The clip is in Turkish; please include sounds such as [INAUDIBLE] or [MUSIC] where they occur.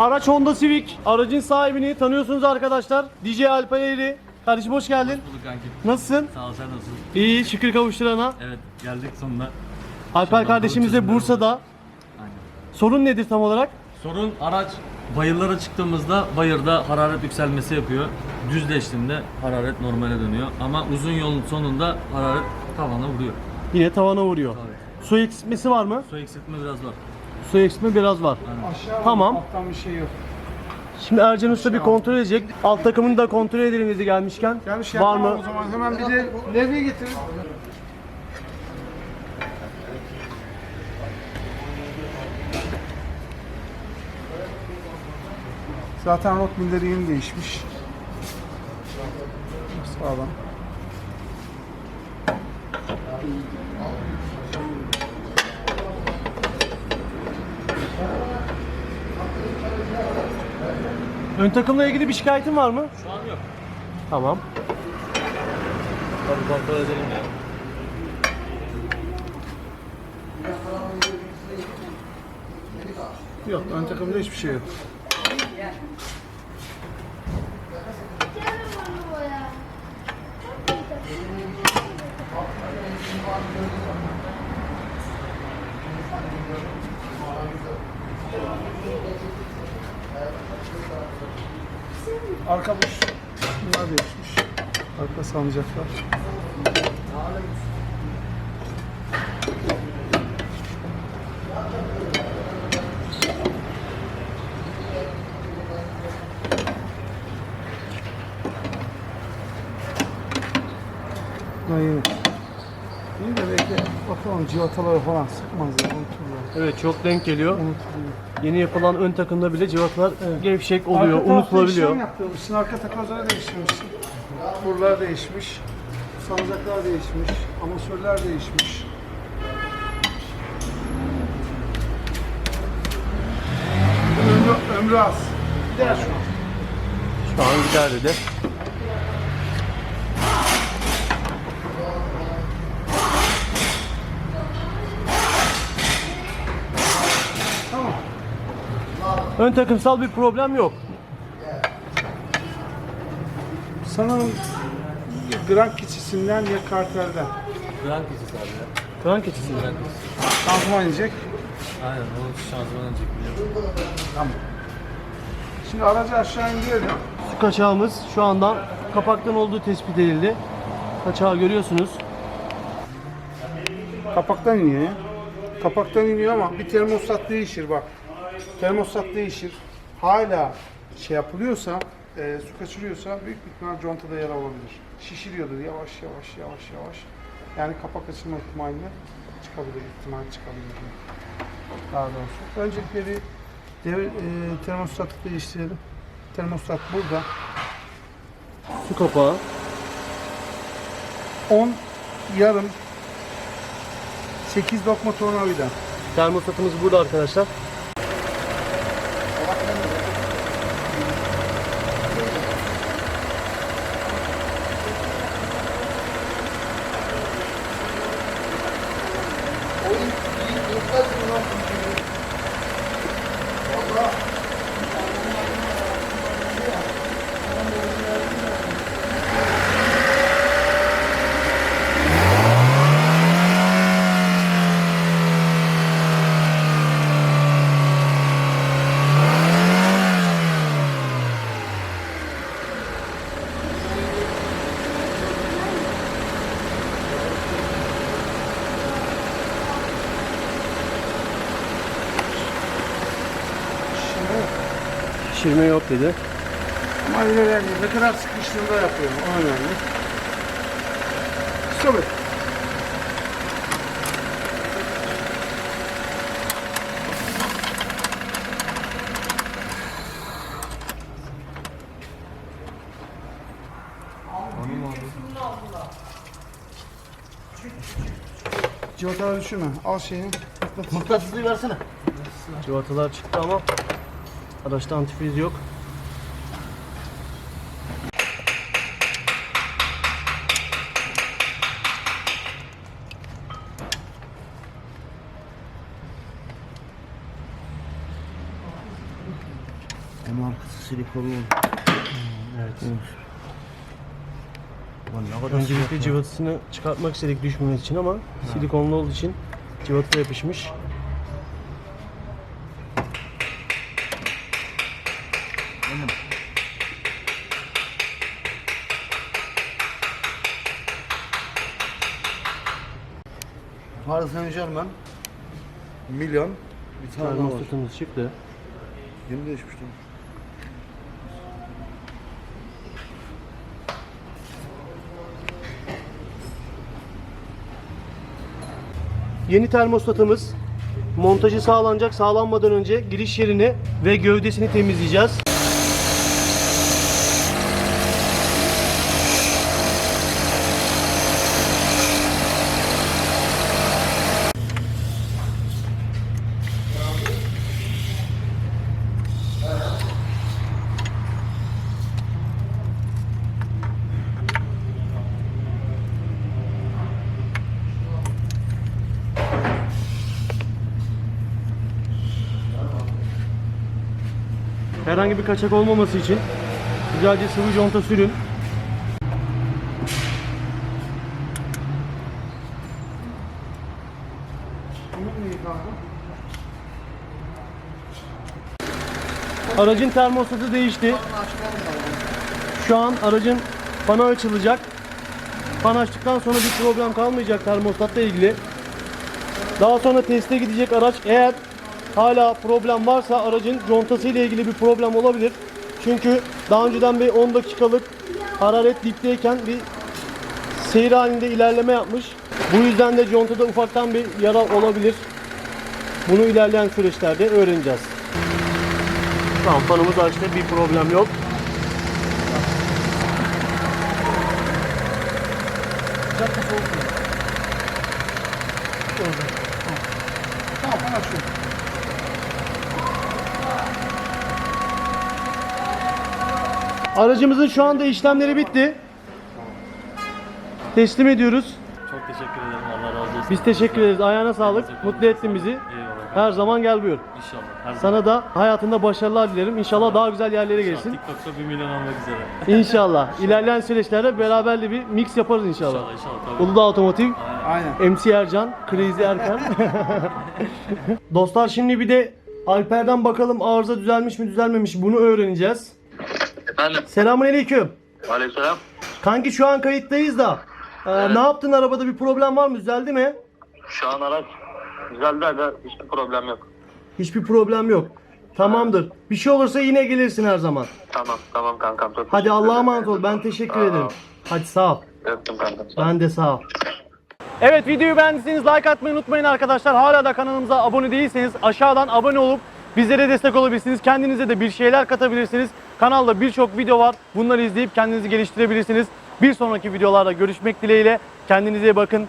Araç Honda Civic. Aracın sahibini tanıyorsunuz arkadaşlar. DJ Alpayeri. Kardeşim hoş geldin. Bulduk kanki. Nasılsın? Sağ ol sen nasılsın? İyi şükür kavuşturana. Evet geldik sonunda. Alper kardeşimiz de Bursa'da. Aynen. Sorun nedir tam olarak? Sorun araç bayırlara çıktığımızda bayırda hararet yükselmesi yapıyor. Düzleştiğinde hararet normale dönüyor. Ama uzun yolun sonunda hararet tavana vuruyor. Yine tavana vuruyor. Tabii. Su eksiltmesi var mı? Su eksiltme biraz var. Su eksiltme biraz var. Aşağı Tamam. alttan bir şey yok. Şimdi Ercan Usta bir kontrol edecek. Alt takımını da kontrol edelim dedi gelmişken. Gelmiş var mı? O zaman hemen bir de levye getirin. Zaten rotmilleri yeni değişmiş. Sağlam. Ön takımla ilgili bir şikayetin var mı? Şu an yok. Tamam. Tabii kontrol edelim ya. Yok ön takımda hiçbir şey yok. Arka boş. Bunlar değişmiş. Arka. İyi de bakalım civataları falan sıkmaz ya unuturlar. Evet çok denk geliyor. Unutuluyor. Yeni yapılan ön takımda bile cıvatalar gevşek oluyor, Arka tarafta unutulabiliyor. işlem yaptırmışsın, arka takozları değiştirmişsin. Buralar değişmiş, salıncaklar değişmiş, amasörler değişmiş. Ömrü, ömrü az. Gider şu an. Şu an gider dedi. Ön takımsal bir problem yok. Sanırım ya Grand keçisinden ya kartelden. Grand keçisi abi ya. Kran keçisi. Grand keçisi. Şanzıman inecek. Aynen onun şanzıman önce biliyorum. Tamam. Şimdi aracı aşağı indirelim. Su kaçağımız şu anda kapaktan olduğu tespit edildi. Kaçağı görüyorsunuz. Kapaktan iniyor ya. Kapaktan iniyor ama bir termostat değişir bak. Termostat değişir. Hala şey yapılıyorsa, e, su kaçırıyorsa büyük ihtimal contada yara olabilir. Şişiriyordur yavaş yavaş yavaş yavaş. Yani kapak açılma ihtimali çıkabilir, ihtimal çıkabilir. Daha doğrusu. Öncelikle bir devir, e, termostatı değiştirelim. Termostat burada. Su kapağı. 10 yarım 8 lokma tornavida. Termostatımız burada arkadaşlar. Şişirme yok dedi. Ama yine de ne kadar sıkıştığında yapıyorum. O önemli. Stop. Civataları düşürme. Al şeyini. Mıknatıslığı versene. Civatalar çıktı ama araçta antifriz yok. Hem arkası silikonlu. Evet. Kadar Öncelikle cıvatasını çıkartmak istedik düşmemesi için ama silikonlu olduğu için cıvata yapışmış. Paris Saint Germain. Milyon. Bir tane daha var. Termostatımız çıktı. Yeni değişmiştim. Yeni termostatımız montajı sağlanacak. Sağlanmadan önce giriş yerini ve gövdesini temizleyeceğiz. Herhangi bir kaçak olmaması için güzelce sıvı conta sürün. Aracın termostatı değişti. Şu an aracın fanı açılacak. Fan açtıktan sonra bir problem kalmayacak termostatla ilgili. Daha sonra teste gidecek araç. Eğer hala problem varsa aracın contası ile ilgili bir problem olabilir. Çünkü daha önceden bir 10 dakikalık hararet dipteyken bir seyir halinde ilerleme yapmış. Bu yüzden de contada ufaktan bir yara olabilir. Bunu ilerleyen süreçlerde öğreneceğiz. Tamam fanımız açtı bir problem yok. Tamam ben Aracımızın şu anda işlemleri bitti. Teslim ediyoruz. Çok teşekkür ederim. Allah razı olsun. Biz teşekkür ederiz. Ayağına sağlık. Mutlu ettin bizi. Eyvallah. Her zaman gel buyur. İnşallah. Her zaman. Sana da hayatında başarılar dilerim. İnşallah daha güzel yerlere gelirsin. TikTok'ta 1 milyon almak üzere. İnşallah. İlerleyen süreçlerde beraber de bir mix yaparız inşallah. İnşallah inşallah tabii. Uludağ Otomotiv, Aynen. MC Ercan, Crazy Erkan. [LAUGHS] Dostlar şimdi bir de Alper'den bakalım arıza düzelmiş mi düzelmemiş bunu öğreneceğiz. Efendim, Selamünaleyküm. aleykümselam. Kanki şu an kayıttayız da. e, Ne yaptın arabada bir problem var mı? Düzeldi mi? Şu an araç güzeldi aga, hiçbir problem yok. Hiçbir problem yok. Tamamdır. Bir şey olursa yine gelirsin her zaman. Tamam, tamam kankam. Çok Hadi Allah'a emanet ol. Ben teşekkür ol. ederim. Hadi sağ ol. Öptüm kankam. Ben de sağ ol. Evet videoyu beğendiyseniz like atmayı unutmayın arkadaşlar. Hala da kanalımıza abone değilseniz aşağıdan abone olup bizlere destek olabilirsiniz. Kendinize de bir şeyler katabilirsiniz. Kanalda birçok video var. Bunları izleyip kendinizi geliştirebilirsiniz. Bir sonraki videolarda görüşmek dileğiyle. Kendinize iyi bakın.